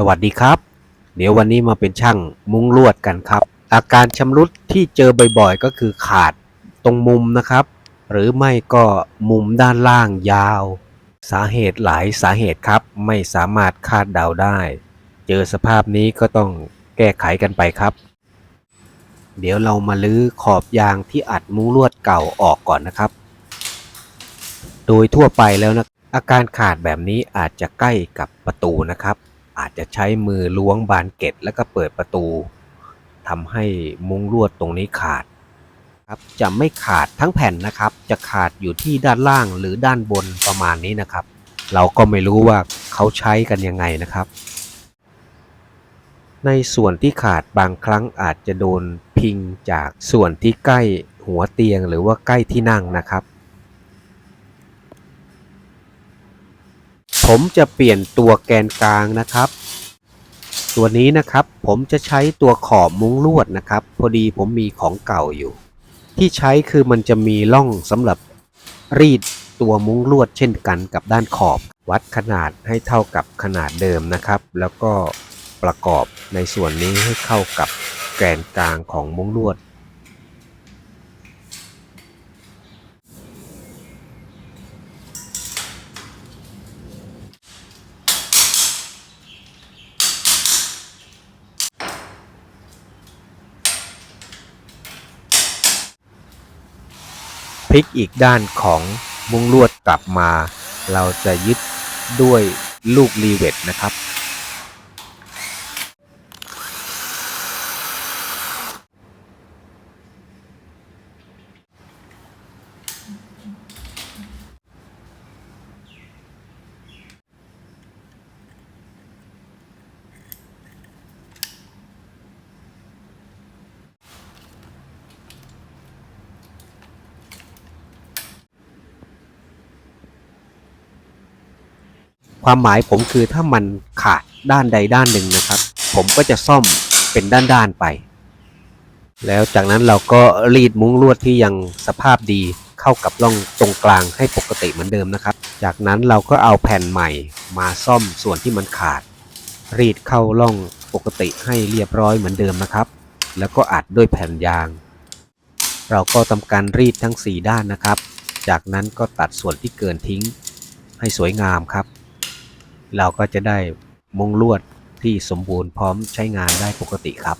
สวัสดีครับ เดี๋ยววันนี้มาเป็นช่างมุ้งลวดกันครับ อาการชำรุดที่เจอบ่อยๆ ก็คือขาดตรงมุมนะครับ หรือไม่ก็มุมด้านล่างยาว สาเหตุหลายสาเหตุครับ ไม่สามารถคาดเดาได้ เจอสภาพนี้ก็ต้องแก้ไขกันไปครับ เดี๋ยวเรามาลื้อขอบยางที่อัดมุ้งลวดเก่าออกก่อนนะครับ โดยทั่วไปแล้วนะอาการขาดแบบนี้อาจจะใกล้กับประตูนะครับ จะใช้มือล้วงบานเกล็ดแล้วก็เปิดประตูทำให้มุ้งลวดตรงนี้ขาดครับจะไม่ขาดทั้งแผ่นนะครับ จะขาดอยู่ที่ด้านล่างหรือด้านบนประมาณนี้นะครับ เราก็ไม่รู้ว่าเขาใช้กันยังไงนะครับ ในส่วนที่ขาดบางครั้งอาจจะโดนพิงจากส่วนที่ใกล้หัวเตียงหรือว่าใกล้ที่นั่งนะครับ ผมจะเปลี่ยนตัวแกนกลางนะครับ ตัวนี้นะครับผมจะใช้ตัวขอบมุ้งลวดนะครับ พอดีผมมีของเก่าอยู่ ที่ใช้คือมันจะมีร่องสำหรับรีดตัวมุ้งลวดเช่นกันกับด้านขอบ วัดขนาดให้เท่ากับขนาดเดิมนะครับ แล้วก็ประกอบในส่วนนี้ให้เข้ากับแกนกลางของมุ้งลวด ลิกอีกด้านของมุ้งลวดกลับมา เราจะยึดด้วยลูกรีเวทนะครับ ความหมายผมคือถ้ามันขาดด้านใดด้านหนึ่งนะครับ ผมก็จะซ่อมเป็นด้านๆไป แล้วจากนั้นเราก็รีดมุ้งลวดที่ยังสภาพดีเข้ากับร่องตรงกลางให้ปกติเหมือนเดิมนะครับ จากนั้นเราก็เอาแผ่นใหม่มาซ่อมส่วนที่มันขาด รีดเข้าร่องปกติให้เรียบร้อยเหมือนเดิมนะครับ แล้วก็อัดด้วยแผ่นยาง เราก็ทำการรีดทั้ง 4 ด้านนะครับ จากนั้นก็ตัดส่วนที่เกินทิ้งให้สวยงามครับ เราก็จะได้มุงลวดที่สมบูรณ์พร้อมใช้งานได้ปกติครับ